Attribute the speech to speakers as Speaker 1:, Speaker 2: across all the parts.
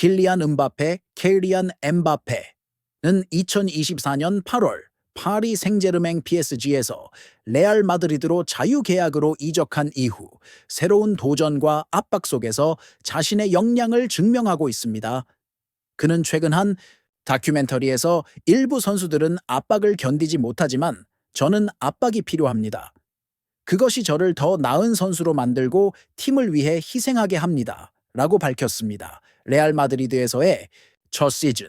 Speaker 1: 킬리안 음바페, 케리안 엠바페는 2024년 8월 파리 생제르맹 PSG에서 레알 마드리드로 자유계약으로 이적한 이후 새로운 도전과 압박 속에서 자신의 역량을 증명하고 있습니다. 그는 최근 한 다큐멘터리에서 일부 선수들은 압박을 견디지 못하지만 저는 압박이 필요합니다. 그것이 저를 더 나은 선수로 만들고 팀을 위해 희생하게 합니다. 라고 밝혔습니다. 레알 마드리드에서의 첫 시즌.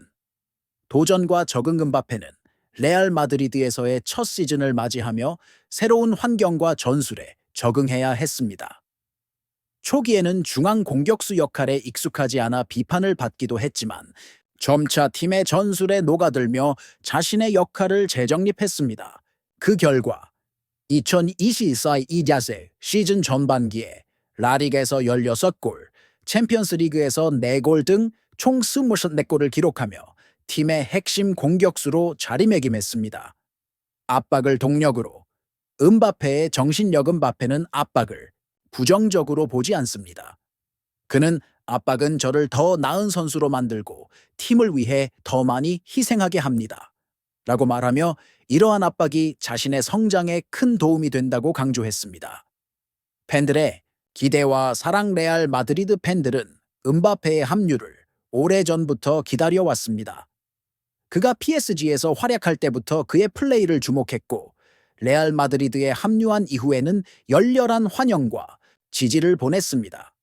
Speaker 1: 도전과 적응 음바페는 레알 마드리드에서의 첫 시즌을 맞이하며 새로운 환경과 전술에 적응해야 했습니다. 초기에는 중앙 공격수 역할에 익숙하지 않아 비판을 받기도 했지만 점차 팀의 전술에 녹아들며 자신의 역할을 재정립했습니다. 그 결과 2024-24 시즌 전반기에 라리그에서 16골, 챔피언스 리그에서 4골 등 총 24골을 기록하며 팀의 핵심 공격수로 자리매김했습니다. 압박을 동력으로 음바페의 정신력 음바페는 압박을 부정적으로 보지 않습니다. 그는 압박은 저를 더 나은 선수로 만들고 팀을 위해 더 많이 희생하게 합니다. 라고 말하며 이러한 압박이 자신의 성장에 큰 도움이 된다고 강조했습니다. 팬들의 기대와 사랑 레알 마드리드 팬들은 음바페의 합류를 오래전부터 기다려왔습니다. 그가 PSG에서 활약할 때부터 그의 플레이를 주목했고 레알 마드리드에 합류한 이후에는 열렬한 환영과 지지를 보냈습니다.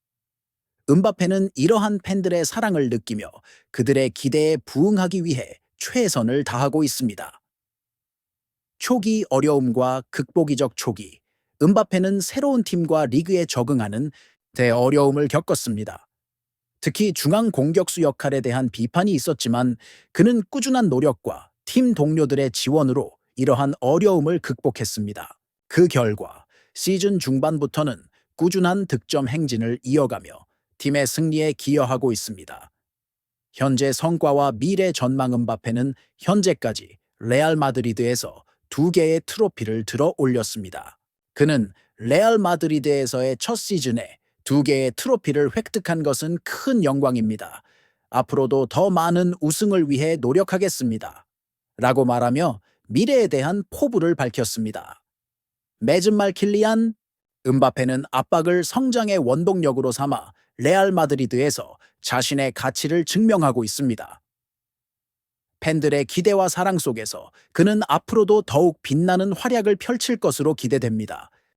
Speaker 1: 음바페는 이러한 팬들의 사랑을 느끼며 그들의 기대에 부응하기 위해 최선을 다하고 있습니다. 초기 어려움과 극복이적 초기, 음바페는 새로운 팀과 리그에 적응하는 대어려움을 겪었습니다. 특히 중앙 공격수 역할에 대한 비판이 있었지만 그는 꾸준한 노력과 팀 동료들의 지원으로 이러한 어려움을 극복했습니다. 그 결과 시즌 중반부터는 꾸준한 득점 행진을 이어가며 팀의 승리에 기여하고 있습니다. 현재 성과와 미래 전망 음바페는 현재까지 레알 마드리드에서 두 개의 트로피를 들어 올렸습니다. 그는 레알 마드리드에서의 첫 시즌에 두 개의 트로피를 획득한 것은 큰 영광입니다. 앞으로도 더 많은 우승을 위해 노력하겠습니다. 라고 말하며 미래에 대한 포부를 밝혔습니다. 맺은 말 킬리안, 음바페는 압박을 성장의 원동력으로 삼아 레알 마드리드에서 자신의 가치를 증명하고 있습니다. 팬들의 기대와 사랑 속에서 그는 앞으로도 더욱 빛나는 활약을 펼칠 것으로 기대됩니다.